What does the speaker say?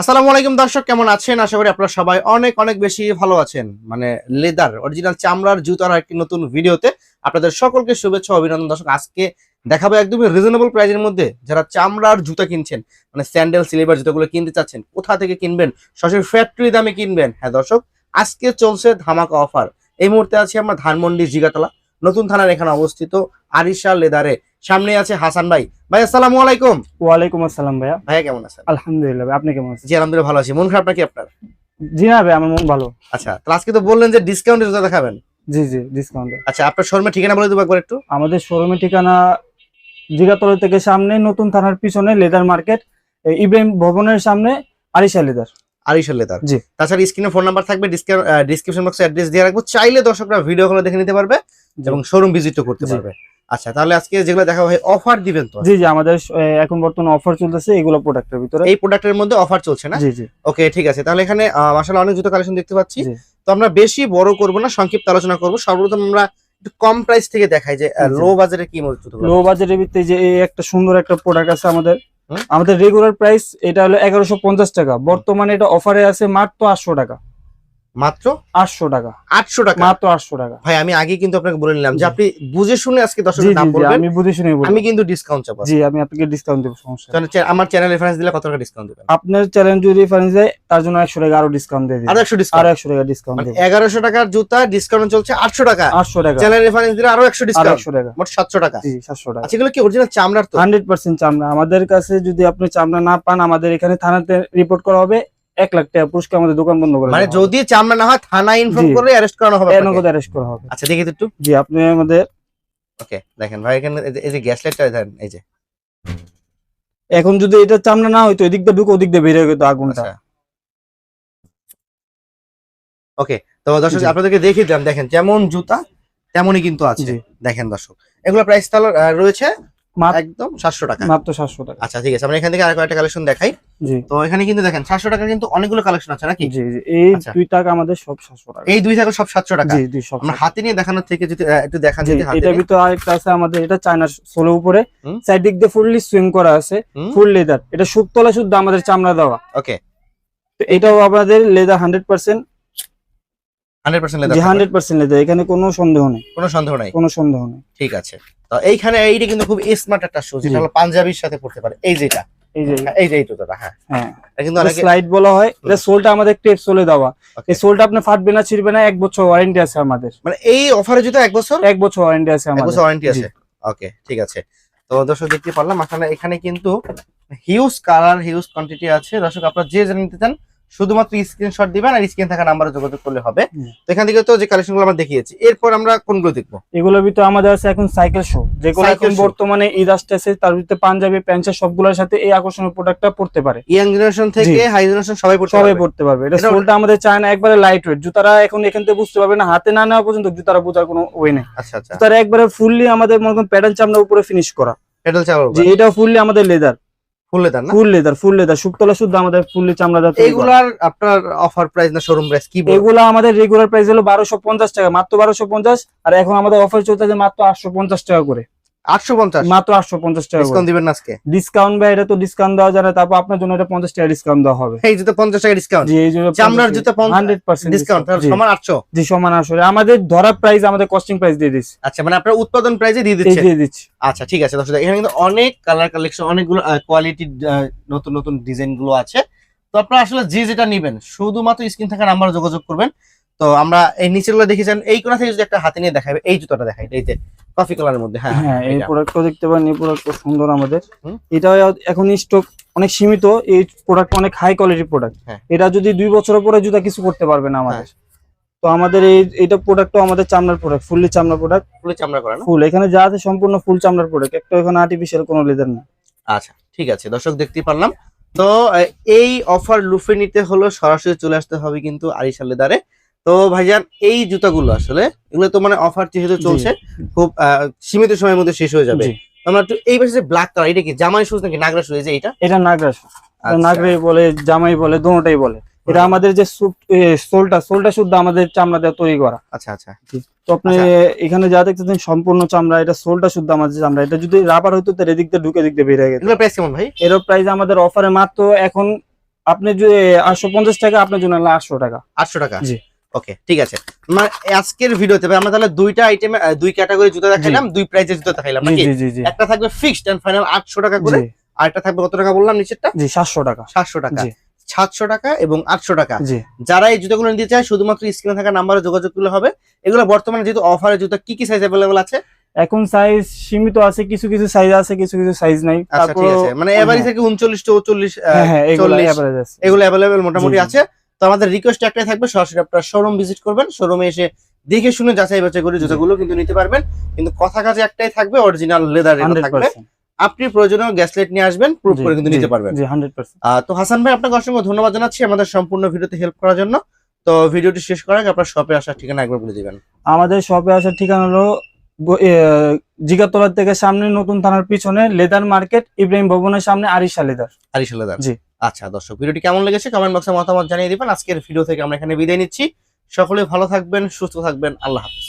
আসসালামু আলাইকুম দর্শক, কেমন আছেন? আশা করি আপনারা সবাই অনেক অনেক বেশি ভালো আছেন। মানে লেদার অরিজিনাল চামড়ার জুতার একটি নতুন ভিডিওতে আপনাদের সকলকে শুভেচ্ছা অভিনন্দন। দর্শক, আজকে দেখাবো একদমই রিজনেবল প্রাইজের মধ্যে যারা চামড়ার জুতা কিনছেন মানে স্যান্ডেল সিলিভার জুতাগুলো কিনতে চাচ্ছেন, কোথা থেকে কিনবেন? সরাসরি ফ্যাক্টরি দামে কিনবেন। হ্যাঁ দর্শক, আজকে চলছে ধামাকা অফার এই মুহূর্তে আছি আমরা ধানমন্ডি জিগাতলা, নতুন থানার এখানে অবস্থিত আরিশা লেদারে সামনে আছে হাসান ভাই। ভাই আসসালামু আলাইকুম। ওয়ালাইকুম আসসালাম ভাইয়া। ভাইয়া কেমন আছেন? আলহামদুলিল্লাহ ভাই, আপনি কেমন আছেন? জি আলহামদুলিল্লাহ ভালো আছি। মন খারাপ নাকি আপনার? জি না ভাই আমার মন ভালো। আচ্ছা আজকে তো বললেন যে ডিসকাউন্টে জুতা দেখাবেন। জি জি ডিসকাউন্টে আচ্ছা আপনার শোরুমের ঠিকানা বলে দেবো একবার একটু। আমাদের শোরুমের ঠিকানা জিগাতলা থেকে সামনে নতুন থানার পিছনে লেদার মার্কেট ইব্রাহিম ভবনের সামনে আরিশা লেদার। আরিশাল লেদার। জি। তাছাড়া স্ক্রিনে ফোন নাম্বার থাকবে ডিসক্রিপশন বক্সে অ্যাড্রেস দিয়ে রাখব। চাইলে দর্শকরা ভিডিও কলে দেখে নিতে পারবে এবং শোরুম ভিজিটও করতে। পারবে। আচ্ছা তাহলে আজকে যেগুলো দেখা হয় অফার দিবেন তো? জি জি আমাদের এখন বর্তমানে অফার চলতেছে এগুলো প্রোডাক্টের ভিতরে। এই প্রোডাক্টের মধ্যে অফার চলছে না? জি জি। ওকে ঠিক আছে। তাহলে এখানে মাসাল অনেক জুতো কালেকশন দেখতে পাচ্ছি। তো আমরা বেশি বড় করব না সংক্ষিপ্ত আলোচনা করব। সর্বপ্রথম আমরা একটু কম প্রাইস থেকে দেখাই যে লো বাজারে কি জুতো লো বাজেটের ভিত্তিতে যে একটা সুন্দর একটা প্রোডাক্ট আছে আমাদের। আমাদের রেগুলার প্রাইস এটা হলো এগারোশো পঞ্চাশ টাকা। বর্তমানে এটা অফারে আছে মাত্র আটশো টাকা। মাত্র? আটশো টাকা। আটশো টাকা? মাত্র আটশো টাকা। ভাই আমি আগে কিন্তু আপনাকে বলে নিলাম যে আপনি বুঝে শুনে আজকে দাম বলবেন। আমি বুঝে শুনে আমি কিন্তু ডিসকাউন্ট চাবো জি আমি আপনাকে ডিসকাউন্ট দেবো সমস্যা নেই। আমার চ্যানেল রেফারেন্স দিলে কত টাকা ডিসকাউন্ট দেবেন? আপনার যদি রেফারেন্স দেয় তার জন্য একশো টাকা আরও ডিসকাউন্ট দিয়ে আরও একশো আরও একশো টাকা ডিসকাউন্ট মানে এগারোশো টাকার জুতা ডিসকাউন্ট চলছে আটশো টাকা। আটশো টাকা। চ্যানেল রেফারেন্স দিলে আরও একশো ডিসকাউন্ট একশো টাকা। মোট সাতশো টাকা। জি সাতশো টাকা। আচ্ছা এগুলো কি অরিজিনাল চামড়ার তো হান্ড্রেড পার্সেন্ট চামড়া। আমাদের কাছে যদি আপনি চামড়া না পান আমাদের এখানে থানাতে রিপোর্ট করা হবে। এক লাখ টাকা পুরস্কার আমাদের দোকান বন্ধ করে মানে যদি চামড়া না হয় থানায় ইনফর্ম করে অ্যারেস্ট করানো হবে। নগদ অ্যারেস্ট করা হবে। আচ্ছা দেখি একটু। জি আপনি আমাদের ওকে দেখেন ভাই এখানে এই যে- গ্যাস লাইটটা দেখেন এই যে। এখন যদি এটা চামড়া না হইতো এদিক দিয়ে ঢুকে ওদিক দিয়ে বেরিয়ে যেত আগুনটা। আচ্ছা। ওকে তো দর্শক। আপনাদেরকে দেখিয়ে দিলাম দেখেন যেমন জুতা তেমনই কিন্তু আছে। দেখেন দর্শক এগুলো প্রাইস তাহলে রয়েছে একদম সাতশো টাকা। মাত্র সাতশো টাকা। আচ্ছা ঠিক আছে আমরা এখান থেকে আর কয়েকটা কালেকশন দেখাই। জি। তো এখানে কিন্তু দেখেন সাতশো টাকার কিন্তু অনেকগুলো কালেকশন আছে নাকি? এই আচ্ছা। দুই টাকা আমাদের সব সাতশো টাকা। এই দুই থাকলে সব সাতশো টাকা? আমরা হাতে নিয়ে দেখানোর থেকে যদি একটু দেখান যদি ভিতরে আরেকটা আছে আমাদের এটা চায়নার উপরে। হুম। সাইড দিক দিয়ে ফুললি সুইং করা আছে ফুল লেদার এটা শুদ্ধ আমাদের চামড়া দেওয়া। ওকে তো এটাও আমাদের leather hundred percent hundred percent যে হান্ড্রেড পার্সেন্ট লেদার এখানে কোনো সন্দেহ নেই। কোনো সন্দেহ নাই? কোনো সন্দেহ নেই। ঠিক আছে। তো এইখানে এইটা কিন্তু খুব স্মার্ট একটা শু যেটা হলো পাঞ্জাবির সাথে পড়তে পারে। এই যেটা। এই যে এই এই হ্যাঁ। হ্যাঁ। কিন্তু অনেকে স্লাইড বলা হয়। এটা সোলটা আমাদের সোলে দেওয়া। এই সোলটা আপনি ফাটবে না ছিড়বে না এক বছর ওয়ারেন্টি আছে আমাদের। মানে এই অফারে জুতো এক বছর? এক বছর ওয়ারেন্টি আছে এক আমাদের। বছর ওয়ারেন্টি আছে। ওকে ঠিক আছে। তো দর্শক দেখতে পারলাম। এখানে এখানে কিন্তু হিউজ কালার হিউজ কোয়ান্টিটি আছে। দর্শক আপনারা যে জানতে চান শুধুমাত্র স্ক্রিনশট দিবেন আর স্ক্রিন থাকা নাম্বারে যোগাযোগ করলে হবে। তো এখান থেকে তো যে কালেকশনগুলো আমরা দেখিয়েছি। এরপর আমরা কোনগুলো দেখব? এগুলোর ভিতরে আমাদের আছে এখন সাইকেল শো যেগুলো এখন বর্তমানে ঈদ আসতেছে তার ভিতরে পাঞ্জাবি প্যান্ট সবগুলোর সাথে এই আকর্ষণীয় প্রোডাক্টটা পড়তে পারে। ইয়াং জেনারেশন থেকে হাই জেনারেশন সবাই পড়তে সবাই পড়তে পারবে। এটা সোলটা আমাদের চায় না একবারে লাইট ওয়েট জুতারা এখন এখান থেকে বুঝতে পারবে না হাতে না নেওয়া পর্যন্ত জুতারা বোঝার কোনো ওয়ে নেই। আচ্ছা আচ্ছা। জুতারা একবারে ফুললি আমাদের মনে করেন প্যাটার্ন চামড়া উপরে ফিনিশ করা। চালাবো যে এটা ফুললি আমাদের লেদার ফুললে লেদার না? ফুল লেদার ফুল লেদার শুকতলা শুদ্ধ আমাদের চামড়া। আপনার অফার প্রাইস না শোরুম প্রাইস কি এগুলা আমাদের রেগুলার প্রাইস হলো বারোশো পঞ্চাশ টাকা মাত্র বারোশো পঞ্চাশ আর এখন আমাদের অফার চলতেছে মাত্র আটশো পঞ্চাশ টাকা করে। আটশো পঞ্চাশ। মাত্র আটশো পঞ্চাশ টাকা ডিসকাউন্ট দিবেন আজকে? ডিসকাউন্ট এটা তো ডিসকাউন্ট দেওয়া যায় না তারপর আপনার জন্য এটা পঞ্চাশ টাকা ডিসকাউন্ট দেওয়া হবে। এই জুতো টাকা ডিসকাউন্ট জি এই জন্য চামড়ার জুতো হান্ড্রেড পার্সেন্ট ডিসকাউন্ট সমান আটশো। জি সমান আসলে আমাদের ধরা প্রাইস আমাদের কস্টিং প্রাইস দিয়ে আচ্ছা মানে আপনার উৎপাদন প্রাইসে দিয়ে দিয়ে দিচ্ছি। আচ্ছা ঠিক আছে দর্শক এখানে কিন্তু অনেক কালার কালেকশন অনেকগুলো কোয়ালিটি নতুন নতুন ডিজাইনগুলো আছে। তো আপনারা আসলে যে যেটা নেবেন শুধুমাত্র স্ক্রিন থাকা নাম্বার যোগাযোগ করবেন। তো আমরা এই নিচেগুলো দেখেছেন এই কোনা থেকে যদি একটা হাতে নিয়ে দেখাবে এই জুতোটা দেখাই এই যে। কফি কালারের মধ্যে হ্যাঁ হ্যাঁ এই। প্রোডাক্টটা দেখতে পারেন এই প্রোডাক্ট সুন্দর আমাদের। এটা এখন স্টক অনেক সীমিত এই প্রোডাক্ট অনেক হাই কোয়ালিটির প্রোডাক্ট হ্যাঁ। এটা যদি দুই বছরের পরে জুতা কিছু করতে পারবে না আমাদের। তো আমাদের এই এটা প্রোডাক্টও আমাদের চামড়ার প্রোডাক্ট ফুললি চামড়ার প্রোডাক্ট ফুলে চামড়া করা না? ফুল এখানে যা আছে সম্পূর্ণ ফুল চামড়ার প্রোডাক্ট একটা এখানে আর্টিফিশিয়াল কোনো লেদার না। আচ্ছা ঠিক আছে দর্শক দেখতেই পারলাম। তো এই অফার লুফে নিতে হলো সরাসরি চলে আসতে হবে কিন্তু আরিশা লেদারে তো ভাইজান এই জুতাগুলো আসলে এগুলো তো মানে অফার যেহেতু চলছে খুব সীমিত সময়ের মধ্যে শেষ হয়ে যাবে। আমরা একটু এই পাশে যে ব্ল্যাক কালার এটা কি জামাই শুজ নাকি নাগরা শুজ যে এটা এটা নাগরাস আচ্ছা। নাগরাই বলে জামাই বলে দোনোটাই বলে। এটা আমাদের যে সোলটা সোলটা শুদ্ধ আমাদের চামড়া দিয়ে তৈরি করা। আচ্ছা আচ্ছা। তো আপনি আচ্ছা। এখানে যা দেখতেছেন সম্পূর্ণ চামড়া এটা সোলটা শুদ্ধ আমাদের চামড়া। এটা যদি রাবার হইতো তাহলে এদিক দিয়ে ঢুকে দিক দিয়ে বেরিয়ে গেছে প্রাইস কেমন ভাই? এর প্রাইস আমাদের অফারে মাত্র এখন আপনি যে আটশো পঞ্চাশ টাকা আপনার জন্য আটশো টাকা। আটশো টাকা। জি। ওকে ঠিক আছে। মানে আজকের ভিডিওতে আমরা তাহলে দুইটা আইটেম দুই ক্যাটাগরি জুতা দেখাইলাম দুই প্রাইজের জুতা দেখাইলাম নাকি? একটা থাকবে ফিক্সড এন্ড ফাইনাল আটশো টাকা করে আর একটা থাকবে কত টাকা বললাম নিচেরটা? জি সাতশো টাকা। সাতশো টাকা। জি। সাতশো টাকা এবং আটশো টাকা। যারা এই জুতাগুলো নিতে চায় শুধুমাত্র স্ক্রিনে থাকা নাম্বারে যোগাযোগ করলে হবে। এগুলো বর্তমানে যেহেতু অফারে জুতা কি কি সাইজ অ্যাভেলেবল আছে? এখন সাইজ সীমিত আছে কিছু কিছু সাইজ আছে কিছু কিছু সাইজ নাই। আচ্ছা ঠিক আছে। মানে এবারই থেকে উনচল্লিশ চৌচল্লিশ হ্যাঁ হ্যাঁ এগুলো 40 আছে। এগুলো অ্যাভেলেবেল মোটামুটি। আছে। তো আমাদের রিকোয়েস্ট একটাই থাকবে সরাসরি আপনার শোরুম ভিজিট করবেন শোরুমে এসে দেখে শুনে যাচাই বাছাই করে জুতাগুলো কিন্তু নিতে পারবেন। কিন্তু কথা কাজে একটাই থাকবে অরিজিনাল লেদার থাকবে। আপনি প্রয়োজনীয় গ্যাসলেট নিয়ে আসবেন প্রুফ করে কিন্তু নিতে পারবেন। তো হাসান ভাই আপনাকে অসংখ্য ধন্যবাদ জানাচ্ছি আমাদের সম্পূর্ণ ভিডিওতে হেল্প করার জন্য। তো ভিডিওটি শেষ করার আগে আপনার শপে আসার ঠিকানা একবার বলে দিবেন। আমাদের শপে আসার ঠিকানা হলো ব- এ, জিগাতলা থেকে সামনে নতুন থানার পিছনে লেদার মার্কেট ইব্রাহিম ভবনের সামনে আরিশা লেদার। আরিশা লেদার। জি। আচ্ছা দর্শক, ভিডিওটি কেমন লেগেছে কমেন্ট বক্সে মতামত জানিয়ে দিবেন। আজকের ভিডিও থেকে আমরা এখানে বিদায় নিচ্ছি। সকলে ভালো থাকবেন, সুস্থ থাকবেন। আল্লাহ হাফিজ।